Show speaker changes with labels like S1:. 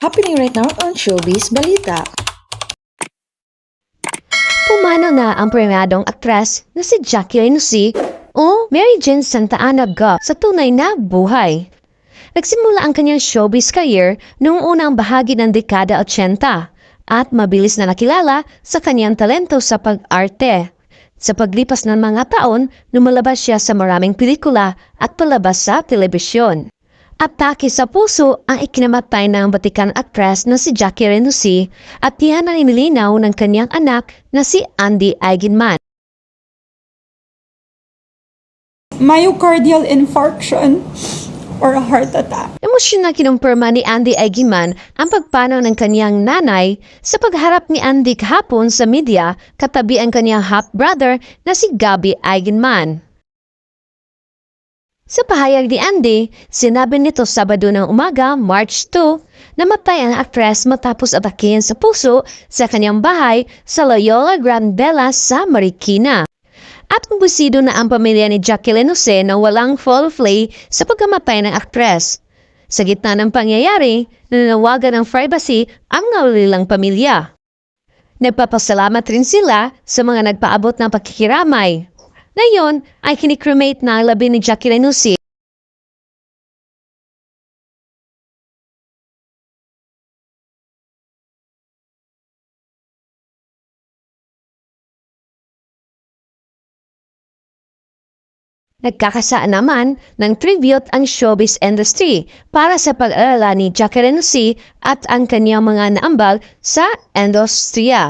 S1: Happening right now on Showbiz Balita.
S2: Pumanaw na ang premiadong aktres na si Jacqueline C. o Mary Jane Santa Ana Ga sa tunay na buhay. Nagsimula ang kanyang showbiz career noong unang bahagi ng dekada 80 at mabilis na nakilala sa kanyang talento sa pag-arte. Sa paglipas ng mga taon, lumalabas siya sa maraming pelikula at palabas sa telebisyon. Atake sa puso ang ikinamatay ng Vatican actress na si Jackie Renusi at diyan na nilinaw ng kanyang anak na si Andy Eigenman.
S3: myocardial infarction or a heart attack.
S2: Emosyon na kinumpirma ni Andy Eigenman ang pagpanaw ng kanyang nanay sa pagharap ni Andy kahapon sa media katabi ang kanyang half-brother na si Gabby Eigenman. Sa pahayag ni Andy, sinabi nito Sabado ng umaga, March 2, namatay ang aktres matapos atakihin sa puso sa kanyang bahay sa Loyola Grand Bella sa Marikina. At busido na ang pamilya ni Jacqueline Jose na walang foul play sa pagkamatay ng aktres. Sa gitna ng pangyayari, nananawagan ng privacy ang naulilang pamilya. Nagpapasalamat rin sila sa mga nagpaabot ng pakikiramay. Ngayon ay kinikremate na labi ni Jacqueline Jose Nagkakasaan naman ng tribute ang showbiz industry para sa pag-alala ni Jacqueline C. at ang kanyang mga naambal sa industriya.